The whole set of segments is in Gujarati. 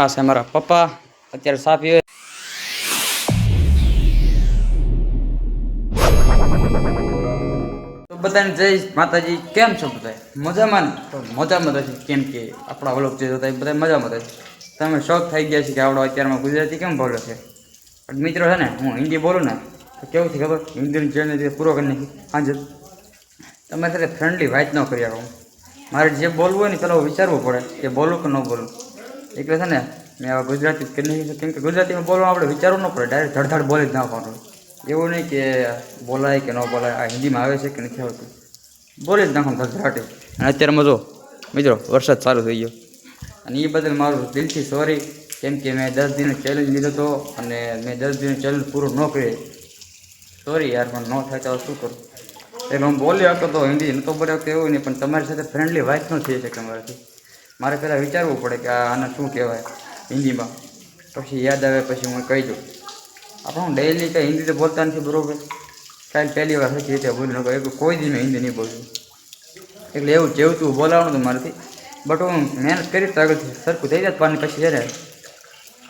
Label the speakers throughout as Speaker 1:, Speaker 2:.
Speaker 1: આ છે મારા પપ્પા. અત્યારે સા પીવે તો બધાને જય માતાજી. કેમ છો બધા મજામાં ને? તો મજામાં રહેશે કેમ કે આપણા વલોક જે જોતા બધા મજામાં રહેશે તમે શોખ થઈ ગયા છે કે આપણો અત્યારમાં ગુજરાતી કેમ બોલે છે? મિત્રો છે ને, હું હિન્દી બોલું ને, તો કેવું છે ખબર? હિન્દીની ચેનલ પૂરો કરી નાખી. હાજર તમારી સાથે ફ્રેન્ડલી વાત ન કરી આવું. મારે જે બોલવું હોય ને પેલો વિચારવું પડે, કે બોલું કે ન બોલું. એટલે છે ને, મેં આવા ગુજરાતી જ નાખી કેમ કે ગુજરાતીમાં બોલવા આપણે વિચારવું ન પડે ડાયરેક્ટ ધડધડ બોલી જ નાખવાનું. એવું નહીં કે બોલાય કે ન બોલાય, આ હિન્દીમાં આવે છે કે નથી આવતું. બોલી જ નાખવાનું ધડધડાટી. અને અત્યારમાં જો મિત્રો, વરસાદ ચાલુ થઈ ગયો. અને એ બદલ મારું દિલથી સોરી કેમ કે મેં દસ દિનનો ચેલેન્જ લીધો હતો અને મેં દસ દિનનો ચેલેન્જ પૂરો ન કરી સોરી યાર, પણ ન થાય તો હવે શું કરું? એટલે હું બોલી શકતો હતો હિન્દી નહોતો બોલી શકતો એવું નહીં, પણ તમારી સાથે ફ્રેન્ડલી વાત ન થઈ શકે મારાથી. મારે પહેલાં વિચારવું પડે કે આને શું કહેવાય હિન્દીમાં. પછી યાદ આવે, પછી હું કહી દઉં. આપણે હું ડેઈલી કંઈ હિન્દી તો બોલતા નથી, બરોબર? કાલ પહેલી વાર હતી રીતે બોલી એક કોઈ દી મેં હિન્દી નહીં બોલું એટલે એવું જેવું તું બોલાવવાનું હતું મારાથી. બટ હું મહેનત કરી તો આગળ સરખું થઈ જાય પાણી પછી જ્યારે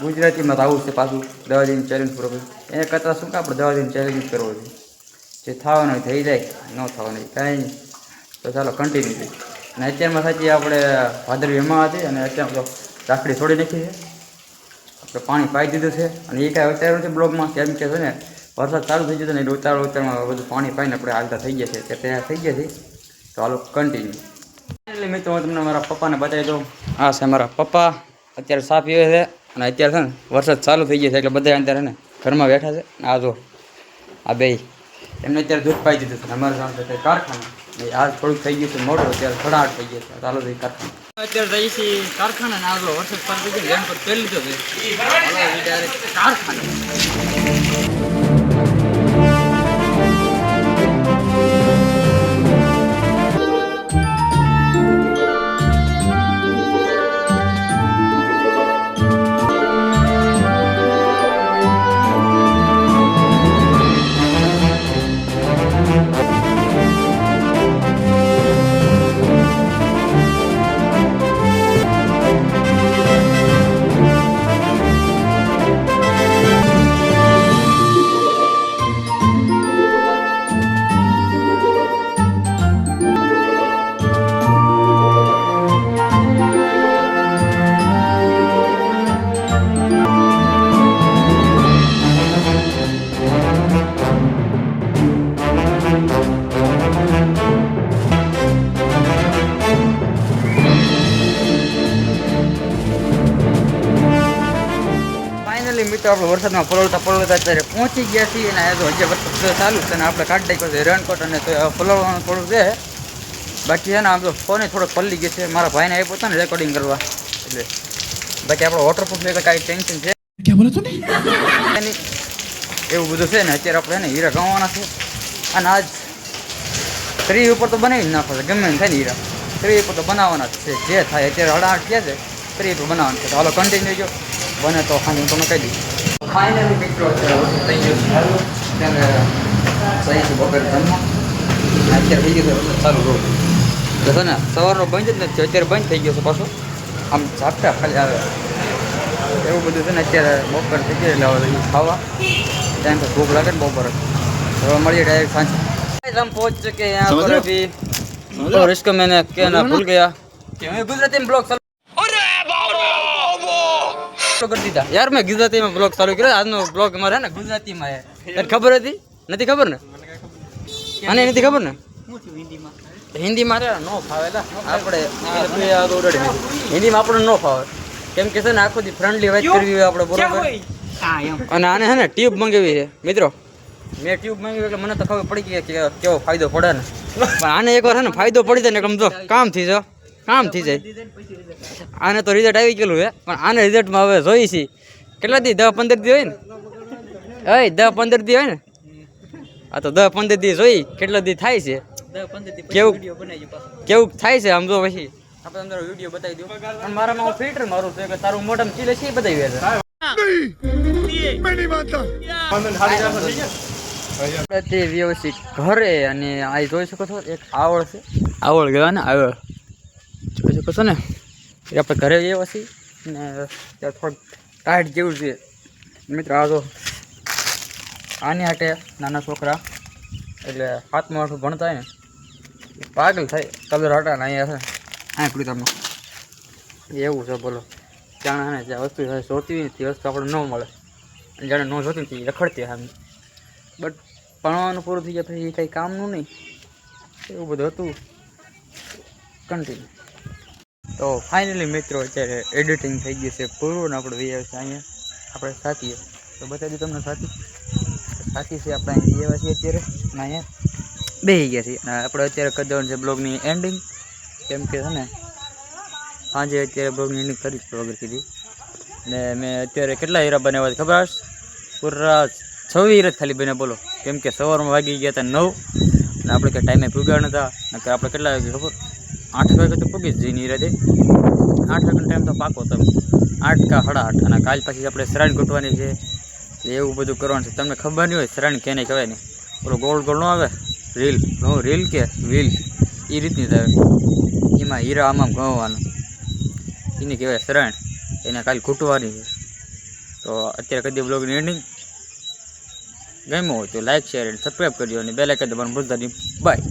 Speaker 1: ગુજરાતીમાં તો આવું છે પાછું દવા દિન ચેલેન્જ પૂરો એને કરતાં શું કે આપણે દવા દિન ચેલેન્જ કરવો જોઈએ? જે થવાનું થઈ જાય, ન થવાનું કાંઈ નહીં. તો ચાલો કન્ટિન્યુ થઈ અને અત્યારમાં સાચી આપણે ભાદરવી એમાં હતી અને અત્યારમાં તો રાખડી છોડી નાખી છે. આપણે પાણી પાઈ દીધું છે અને એ કાંઈ ઉતાર્યું નથી બ્લોગમાં, કેમ કે છે ને વરસાદ ચાલુ થઈ જતો ને એટલે ઉતાર ઉતારમાં બધું પાણી પાઈને આપણે હાલતા થઈ ગયા છે તે તૈયાર થઈ ગયા છે તો હાલો કન્ટિન્યુ એટલે મિત્રો હું તમને મારા પપ્પાને બતાવી દઉં. આ છે મારા પપ્પા. અત્યારે સાફ પીવે છે અને અત્યારે છે ને વરસાદ ચાલુ થઈ ગયો છે એટલે બધા અત્યારે ને ઘરમાં બેઠા છે. આ જો, આ બે એમને અત્યારે દૂધ પાઈ દીધું છે. અમારે છે કારખાના. આજ થોડુંક થઈ ગયું છે, મોડું અત્યારે ખડાટ થઈ ગયો ચાલો જઈ કારખાના અત્યારે જઈએ છીએ કારખાના ને આગળ વરસાદ પડતો છે એમ પર પહેરી લીધો છે હાલો કારખાને. આપણે વરસાદમાં પલળતા પલળતા અત્યારે પહોંચી ગયા છીએ અને આજે હજી વરસાદ ચાલુ છે અને આપણે કાઢી નાખ્યો રેનકોટ અને પલળવાનું થોડું છે. બાકી છે ને આમ તો ફોને થોડોક પલળી ગયો છે. મારા ભાઈને આપ્યો હતો ને રેકોર્ડિંગ કરવા. એટલે બાકી આપણો વોટરપ્રૂફ લેકર કાંઈ ટેન્શન છે. એવું બધું છે ને અત્યારે આપણે ને હીરા ગણવાના છે. અને આજ સ્ત્રી ઉપર તો બનાવી જ નાખો છે. ગમે એમ થાય ને હીરા. સ્ત્રી ઉપર તો બનાવવાના જ છે. જે થાય અત્યારે હડાહટ ક્યાં છે? સ્ત્રી ઉપર બનાવવાનું છે. ચાલો કન્ટિન્યુ જો. બને તો ખાલી હું તમને કહી દઈશ ફાઇનલી મિત્રો અત્યારે વસ્તુ થઈ ગયું છે સારું ત્યારે સહી છે બપોરે જમવા અને અત્યારે થઈ ગયું છે વરસાદ ચાલુ રોજ તો છે ને સવારનો બંધ જ નથી થયો. અત્યારે બંધ થઈ ગયો છે પાછો આમ ઝાપટા ખાલી આવે એવું બધું છે ને અત્યારે બપોર થઈ ગઈ એટલે હવે લઈએ ખાવા ટાઈમ પર ભૂખ લાગે ને બપોરે હવે મળીએ ડાયરેક્ટ સાંજે हम पहुंच चुके हैं यहाँ पर अभी और इसको मैंने कहना भूल गया कि मैं गुजराती में ब्लॉग चालू કરી દીધા. યાર મેં ગુજરાતીમાં બ્લોગ ચાલુ કર્યો. આજનો બ્લોગ અમારે ને ગુજરાતીમાં ખબર હતી? નથી ખબર ને? નથી ખબર ને? હિન્દીમાં રે નો ફાવેલા આપણે હિન્દીમાં આપણે નો ફાવે. કેમ કે છે ને આખો દી ફ્રેન્ડલી વાત કરવી હોય આપણે બરોબર? અને આને છે ને ટ્યુબ મંગાવી છે મિત્રો. મેં ટ્યુબ મંગાવી એટલે મને તો ખબર પડી ગઈ કે કેવો ફાયદો પડે ને. પણ આને એકવાર છે ને ફાયદો પડી જાય ને આમ કામ થઈ જાય કામ થઈ જાય. આને તો રિઝલ્ટ આવી ગયેલું હે પણ આને રિઝલ્ટમાં હવે જોઈ છીએ કેટલા દી? દસ પંદર દી હોય ને? અય દસ પંદર દી હોય ને? આ તો દસ પંદર દી જોઈ કેટલા દી થાય છે? કેવું? કેવું થાય છે આમ જો પછી? આપણે અંદર વીડિયો બતાવી દઉં. પણ મારામાં હું ફિલ્ટર મારું છું કે તારું મોઢામાં ચીલે છે એ બતાવી છે વ્યવસ્થિત ઘરે અને આ જોઈ શકો છો એક આવળ છે. આવળ કહેવાય ને આવળ. જોઈ કશો ને, એ આપણે ઘરે વ્યવસ્થિત ને ત્યાં થોડુંક ટાઈટ જેવું છે મિત્ર, આ તો આની હાટે નાના છોકરા, એટલે હાથમાં આઠું ભણતા હોય ને પાગલ થાય. કલર હટા ને અહીંયા છે. આંકડી તમને એવું છે બોલો. જાણે ને જે વસ્તુ જોતી હોય તે વસ્તુ આપણે ન મળે. જાણે ન જોતી નથી રખડતી આમ. બટ ભણવાનું પૂરું થઈ જાય પછી કંઈ કામનું નહીં. એવું બધું હતું. કન્ટિન્યુ તો ફાઇનલી મિત્રો, અત્યારે એડિટિંગ થઈ ગયું છે. પૂરું ને આપણે વી છે અહીંયા આપણે સાથીએ તો બતાવી દઉં તમને સાથી સાથી છે, આપણે અહીં એવા છીએ અત્યારે. અને અહીંયા બેસી ગયા છીએ. અને આપણે અત્યારે કરી દેવાનું છે બ્લોગની એન્ડિંગ કેમ કે છે ને, સાંજે અત્યારે બ્લોગની એન્ડિંગ કરી જ વગર કીધી. ને મેં અત્યારે કેટલા હીરા બનાવ્યા છે ખબર? છે? પૂરા છવ્વીસ હીરા જ ખાલી બને બોલો. કેમ કે સવારમાં વાગી ગયા હતા નવ. અને આપણે કે ટાઈમે પૂગ્યા નતા. નકર આપણે કેટલા વાગે ખબર? આઠ વાગે તો પૂગી જ જઈ દે આઠ વાગ્યાનો ટાઈમ તો પાકો તમે. આઠ કા હડા આઠ અને કાલ પછી આપણે શરાણ ઘૂંટવાની છે. એટલે એવું બધું કરવાનું છે. તમને ખબર નહીં હોય સરાણી કેને કહેવાય ને. ઓલો ગોળ ગોળ ન આવે? રીલ. નો, રીલ કે વ્હીલ એ રીતની આવે. એમાં હીરા આમાં ગણવાનું એને કહેવાય સરાણ એને કાલ ઘૂંટવાની છે. તો અત્યારે કદી બ્લોગની એન્ડિંગ ગમ્યું હોય તો લાઈક શેર એન્ડ સબસ્ક્રાઈબ કરજો. અને બે લાઈક દબાવવાનું ભૂલતા નહીં. બાય